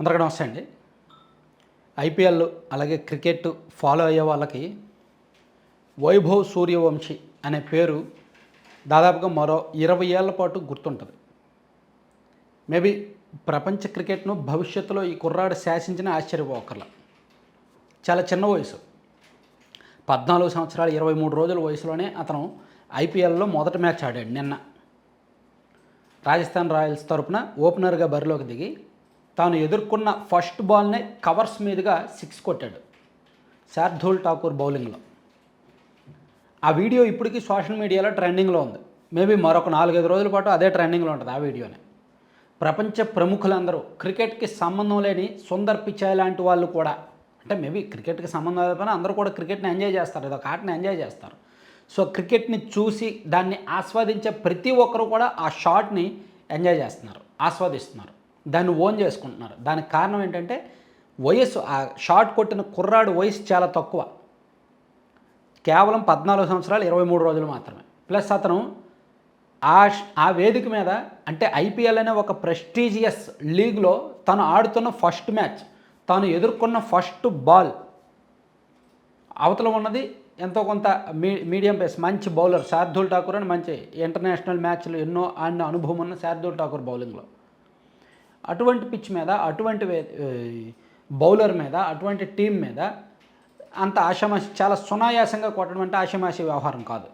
అందరికీ నమస్తే అండి. ఐపీఎల్ అలాగే క్రికెట్ ఫాలో అయ్యే వాళ్ళకి వైభవ్ సూర్యవంశీ అనే పేరు దాదాపుగా మరో ఇరవై ఏళ్ళ పాటు గుర్తుంటుంది. మేబీ ప్రపంచ క్రికెట్ను భవిష్యత్తులో ఈ కుర్రాడు శాసించిన ఆశ్చర్యపోకర్ల. చాలా చిన్న వయసు. పద్నాలుగు సంవత్సరాలు ఇరవై మూడు రోజుల వయసులోనే అతను ఐపీఎల్లో మొదటి మ్యాచ్ ఆడాడు నిన్న. రాజస్థాన్ రాయల్స్ తరపున ఓపెనర్గా బరిలోకి దిగి తాను ఎదుర్కొన్న ఫస్ట్ బాల్నే కవర్స్ మీదుగా సిక్స్ కొట్టాడు. శార్ధూల్ ఠాకూర్ బౌలింగ్లో. ఆ వీడియో ఇప్పటికీ సోషల్ మీడియాలో ట్రెండింగ్లో ఉంది. మేబీ మరొక నాలుగైదు రోజుల పాటు అదే ట్రెండింగ్లో ఉంటుంది ఆ వీడియోనే. ప్రపంచ ప్రముఖులందరూ క్రికెట్కి సంబంధం లేని సుందర్ పిచ్చాయ్ లాంటి వాళ్ళు కూడా అంటే మేబీ క్రికెట్కి సంబంధం లేకపోయినా అందరూ కూడా క్రికెట్ని ఎంజాయ్ చేస్తారు ఏదో ఆటని ఎంజాయ్ చేస్తారు. సో క్రికెట్ని చూసి దాన్ని ఆస్వాదించే ప్రతి ఒక్కరు కూడా ఆ షాట్ని ఎంజాయ్ చేస్తున్నారు ఆస్వాదిస్తున్నారు. దాన్ని ఓన్ చేసుకుంటున్నారు. దానికి కారణం ఏంటంటే వయస్సు ఆ షార్ట్ కొట్టిన కుర్రాడు వయసు చాలా తక్కువ. కేవలం పద్నాలుగు సంవత్సరాలు ఇరవై మూడు రోజులు మాత్రమే. ప్లస్ అతను ఆ ఆ వేదిక మీద అంటే ఐపీఎల్ అనే ఒక ప్రెస్టీజియస్ లీగ్లో తను ఆడుతున్న ఫస్ట్ మ్యాచ్ తాను ఎదుర్కొన్న ఫస్ట్ బాల్. అవతల ఉన్నది ఎంతో కొంత మీ మీడియం పేస్ మంచి బౌలర్ శార్దుల్ ఠాకూర్ అని మంచి ఇంటర్నేషనల్ మ్యాచ్లు ఎన్నో ఆడిన అనుభవం ఉన్న శార్దుల్ ఠాకూర్ బౌలింగ్లో. అటువంటి పిచ్ మీద అటువంటి బౌలర్ మీద అటువంటి టీం మీద అంత ఆషామాషి చాలా సునాయాసంగా కొట్టడం అంటే ఆషామాషి వ్యవహారం కాదు.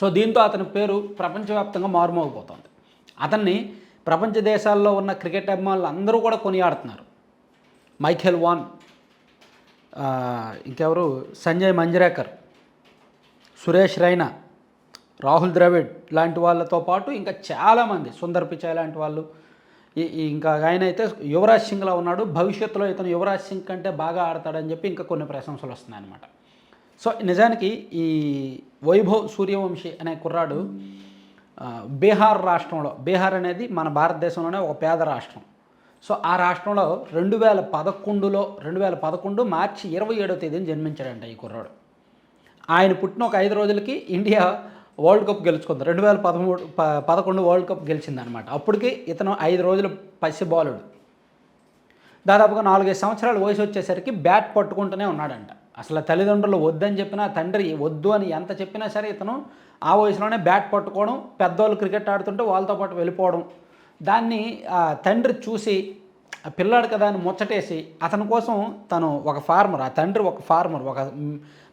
సో దీంతో అతని పేరు ప్రపంచవ్యాప్తంగా మారుమోగిపోతుంది. అతన్ని ప్రపంచ దేశాల్లో ఉన్న క్రికెట్ అభిమానులు అందరూ కూడా కొనియాడుతున్నారు. మైఖేల్ వాన్ ఇంకెవరు? సంజయ్ మంజరేకర్ సురేష్ రైనా రాహుల్ ద్రవిడ్ లాంటి వాళ్ళతో పాటు ఇంకా చాలామంది సుందర్ పిచాయ్ లాంటి వాళ్ళు ఇంకా ఆయన అయితే యువరాజ్ సింగ్లా ఉన్నాడు. భవిష్యత్తులో ఇతను యువరాజ్ సింగ్ కంటే బాగా ఆడతాడని చెప్పి ఇంకా కొన్ని ప్రశంసలు వస్తున్నాయి అనమాట సో నిజానికి ఈ వైభవ్ సూర్యవంశీ అనే కుర్రాడు బీహార్ రాష్ట్రంలో బీహార్ అనేది మన భారతదేశంలోనే ఒక పేద రాష్ట్రం. సో ఆ రాష్ట్రంలో రెండు వేల పదకొండులో రెండు వేల పదకొండు మార్చి ఇరవై ఏడో తేదీన జన్మించాడంట ఈ కుర్రాడు. ఆయన పుట్టిన ఒక ఐదు రోజులకి ఇండియా వరల్డ్ కప్ గెలుచుకుంది. రెండు వేల పదమూడు పదకొండు వరల్డ్ కప్ గెలిచిందనమాట. అప్పటికి ఇతను ఐదు రోజులు పసి బాలుడు. దాదాపుగా నాలుగైదు సంవత్సరాల వయసు వచ్చేసరికి బ్యాట్ పట్టుకుంటూనే ఉన్నాడంట. అసలు తల్లిదండ్రులు వద్దని చెప్పినా తండ్రి వద్దు అని ఎంత చెప్పినా సరే ఇతను ఆ వయసులోనే బ్యాట్ పట్టుకోవడం పెద్దవాళ్ళు క్రికెట్ ఆడుతుంటే వాళ్ళతో పాటు వెళ్ళిపోవడం దాన్ని తండ్రి చూసి పిల్లాడు కదా అని ముచ్చటేసి అతని కోసం తను ఒక ఫార్మర్ ఆ తండ్రి ఒక ఫార్మర్ ఒక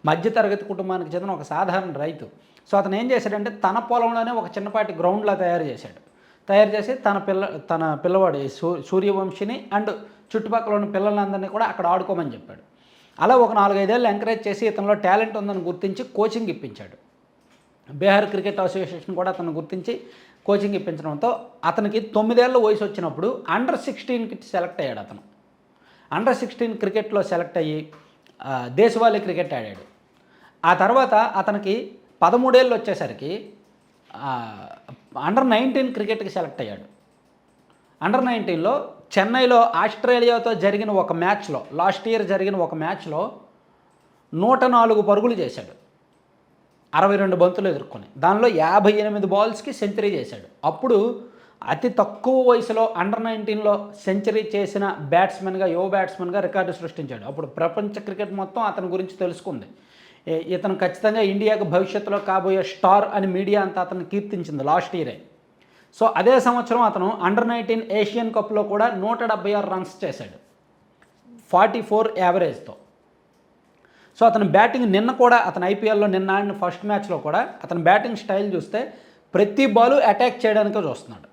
మధ్యతరగతి కుటుంబానికి చెందిన ఒక సాధారణ రైతు. సో అతను ఏం చేశాడంటే తన పొలంలోనే ఒక చిన్నపాటి గ్రౌండ్లా తయారు చేశాడు. తయారు చేసి తన పిల్ల తన పిల్లవాడు సూ సూర్యవంశిని అండ్ చుట్టుపక్కల ఉన్న పిల్లలందరినీ కూడా అక్కడ ఆడుకోమని చెప్పాడు. అలా ఒక నాలుగైదేళ్ళు ఎంకరేజ్ చేసి ఇతనిలో టాలెంట్ ఉందని గుర్తించి కోచింగ్ ఇప్పించాడు. బీహార్ క్రికెట్ అసోసియేషన్ కూడా అతను గుర్తించి కోచింగ్ ఇప్పించడంతో అతనికి తొమ్మిదేళ్ళ వయసు వచ్చినప్పుడు అండర్ సిక్స్టీన్కి సెలెక్ట్ అయ్యాడు అతను. అండర్ సిక్స్టీన్ క్రికెట్లో సెలెక్ట్ అయ్యి ఆ, దేశవాళీ క్రికెట్ ఆడాడు. ఆ తర్వాత అతనికి పదమూడేళ్ళు వచ్చేసరికి అండర్ నైన్టీన్ క్రికెట్కి సెలెక్ట్ అయ్యాడు. అండర్ నైన్టీన్లో చెన్నైలో ఆస్ట్రేలియాతో జరిగిన ఒక మ్యాచ్లో లాస్ట్ ఇయర్ జరిగిన ఒక మ్యాచ్లో నూట నాలుగు పరుగులు చేశాడు. అరవై రెండు బంతులు ఎదుర్కొని దానిలో యాభై ఎనిమిది బాల్స్కి సెంచరీ చేశాడు. అప్పుడు అతి తక్కువ వయసులో అండర్ నైన్టీన్లో సెంచరీ చేసిన బ్యాట్స్మెన్గా యువ బ్యాట్స్మెన్గా రికార్డు సృష్టించాడు. అప్పుడు ప్రపంచ క్రికెట్ మొత్తం అతని గురించి తెలుసుకుంది. ఇతను ఖచ్చితంగా ఇండియాకు భవిష్యత్తులో కాబోయే స్టార్ అని మీడియా అంతా అతను కీర్తించింది లాస్ట్ ఇయరే. సో అదే సంవత్సరం అతను అండర్ నైన్టీన్ ఏషియన్ కప్లో కూడా నూట డెబ్బై ఆరు రన్స్ చేశాడు. ఫార్టీ ఫోర్ యావరేజ్తో. సో అతని బ్యాటింగ్ నిన్న కూడా అతను ఐపీఎల్లో నిన్న ఆడిన ఫస్ట్ మ్యాచ్లో కూడా అతని బ్యాటింగ్ స్టైల్ చూస్తే ప్రతి బాల్ అటాక్ చేయడానికే చూస్తున్నాడు.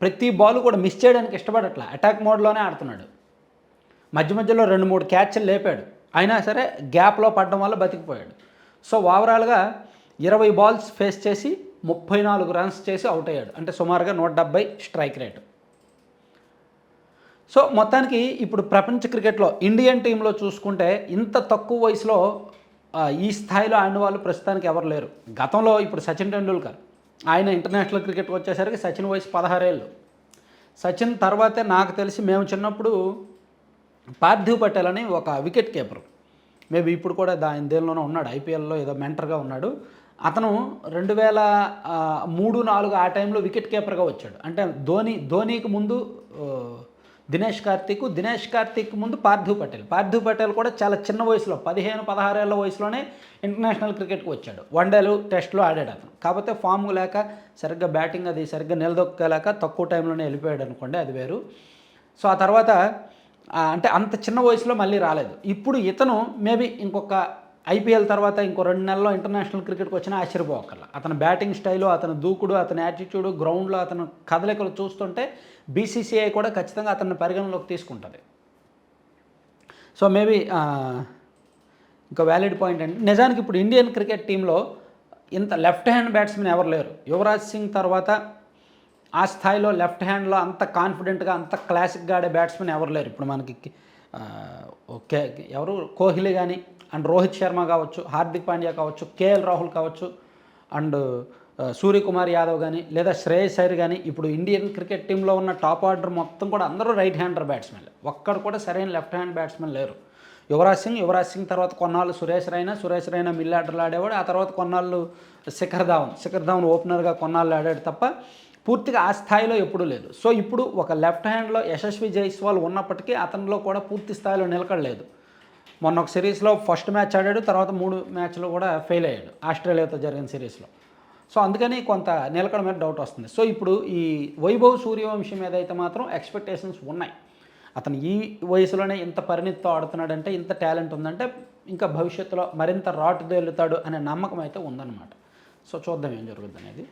ప్రతి బాల్ కూడా మిస్ చేయడానికి ఇష్టపడట్లా. అటాక్ మోడ్లోనే ఆడుతున్నాడు. మధ్య మధ్యలో రెండు మూడు క్యాచ్లు లేపాడు. అయినా సరే గ్యాప్లో పడడం వల్ల బతికిపోయాడు. సో ఓవరాల్గా ఇరవై బాల్స్ ఫేస్ చేసి ముప్పై నాలుగు రన్స్ చేసి అవుట్ అయ్యాడు. అంటే సుమారుగా నూట డెబ్బై స్ట్రైక్ రేటు సో మొత్తానికి ఇప్పుడు ప్రపంచ క్రికెట్లో ఇండియన్ టీంలో చూసుకుంటే ఇంత తక్కువ వయసులో ఈ స్థాయిలో ఆడిన వాళ్ళు ప్రస్తుతానికి ఎవరు లేరు. గతంలో ఇప్పుడు సచిన్ టెండూల్కర్ ఆయన ఇంటర్నేషనల్ క్రికెట్ వచ్చేసరికి సచిన్ వయసు పదహారేళ్ళు సచిన్ తర్వాతే నాకు తెలిసి మేము చిన్నప్పుడు పార్థివ్ పటేల్ అని ఒక వికెట్ కీపర్. మేబీ ఇప్పుడు కూడా దాని దేనిలోనే ఉన్నాడు ఐపీఎల్లో ఏదో మెంటర్గా ఉన్నాడు. అతను రెండు వేల మూడు నాలుగు ఆ టైంలో వికెట్ కీపర్గా వచ్చాడు. అంటే ధోని ధోనీకి ముందు దినేష్ కార్తీక్ దినేష్ కార్తీక్ ముందు పార్థివ్ పటేల్. పార్థివ్ పటేల్ కూడా చాలా చిన్న వయసులో పదిహేను పదహారేళ్ళ వయసులోనే ఇంటర్నేషనల్ క్రికెట్కి వచ్చాడు. వన్డేలు టెస్ట్లో ఆడాడు అతను. కాకపోతే ఫామ్ లేక సరిగ్గా బ్యాటింగ్ అది సరిగ్గా నిలదొక్కలేక తక్కువ టైంలోనే వెళ్ళిపోయాడు అనుకోండి అది వేరు. సో ఆ తర్వాత అంటే అంత చిన్న వయసులో మళ్ళీ రాలేదు. ఇప్పుడు ఇతను మేబీ ఇంకొక ఐపీఎల్ తర్వాత ఇంకో రెండు నెలల్లో ఇంటర్నేషనల్ క్రికెట్కి వచ్చినా ఆశ్చర్యపోకర్ల. అతని బ్యాటింగ్ స్టైలు అతని దూకుడు అతని యాటిట్యూడ్ గ్రౌండ్లో అతను కదలికలు చూస్తుంటే బీసీసీఐ కూడా ఖచ్చితంగా అతన్ని పరిగణలోకి తీసుకుంటుంది. సో మేబీ ఇంకా వ్యాలిడ్ పాయింట్ అంటే నిజానికి ఇప్పుడు ఇండియన్ క్రికెట్ టీంలో ఇంత లెఫ్ట్ హ్యాండ్ బ్యాట్స్మెన్ ఎవరు లేరు. యువరాజ్ సింగ్ తర్వాత ఆ స్థాయిలో లెఫ్ట్ హ్యాండ్లో అంత కాన్ఫిడెంట్గా అంత క్లాసిక్గా ఆడే బ్యాట్స్మెన్ ఎవరు లేరు. ఇప్పుడు మనకి ఓకే ఎవరు? కోహ్లీ కానీ అండ్ రోహిత్ శర్మ కావచ్చు హార్దిక్ పాండ్యా కావచ్చు కేఎల్ రాహుల్ కావచ్చు అండ్ సూర్యకుమార్ యాదవ్ కానీ లేదా శ్రేయస్ అయ్యర్ కానీ ఇప్పుడు ఇండియన్ క్రికెట్ టీంలో ఉన్న టాప్ ఆర్డర్ మొత్తం కూడా అందరూ రైట్ హ్యాండర్ బ్యాట్స్మెన్లు ఒక్కడు కూడా సరైన లెఫ్ట్ హ్యాండ్ బ్యాట్స్మెన్ లేరు. యువరాజ్ సింగ్ యువరాజ్ సింగ్ తర్వాత కొన్నాళ్ళు సురేష్ రైనా సురేష్ రైనా మిల్ ఆర్డర్లు ఆడేవాడు ఆ తర్వాత కొన్నాళ్ళు శిఖర్ ధావన్. శిఖర్ ధావన్ ఓపెనర్గా కొన్నాళ్ళు ఆడాడు తప్ప పూర్తిగా ఆ స్థాయిలో ఎప్పుడూ లేదు. సో ఇప్పుడు ఒక లెఫ్ట్ హ్యాండ్లో యశస్వి జైస్వాల్ ఉన్నప్పటికీ అతనిలో కూడా పూర్తి స్థాయిలో నిలకడలేదు. మొన్న ఒక సిరీస్లో ఫస్ట్ మ్యాచ్ ఆడాడు తర్వాత మూడు మ్యాచ్లో కూడా ఫెయిల్ అయ్యాడు ఆస్ట్రేలియాతో జరిగిన సిరీస్లో. సో అందుకని కొంత నిలకడ మీద డౌట్ వస్తుంది. సో ఇప్పుడు ఈ వైభవ్ సూర్యవంశం మీద అయితే మాత్రం ఎక్స్పెక్టేషన్స్ ఉన్నాయి. అతను ఈ వయసులోనే ఇంత పరిణితితో ఆడుతున్నాడంటే ఇంత టాలెంట్ ఉందంటే ఇంకా భవిష్యత్తులో మరింత రాటుదేలుతాడు అనే నమ్మకం అయితే ఉందన్నమాట. సో చూద్దాం ఏం జరుగుతుంది అనేది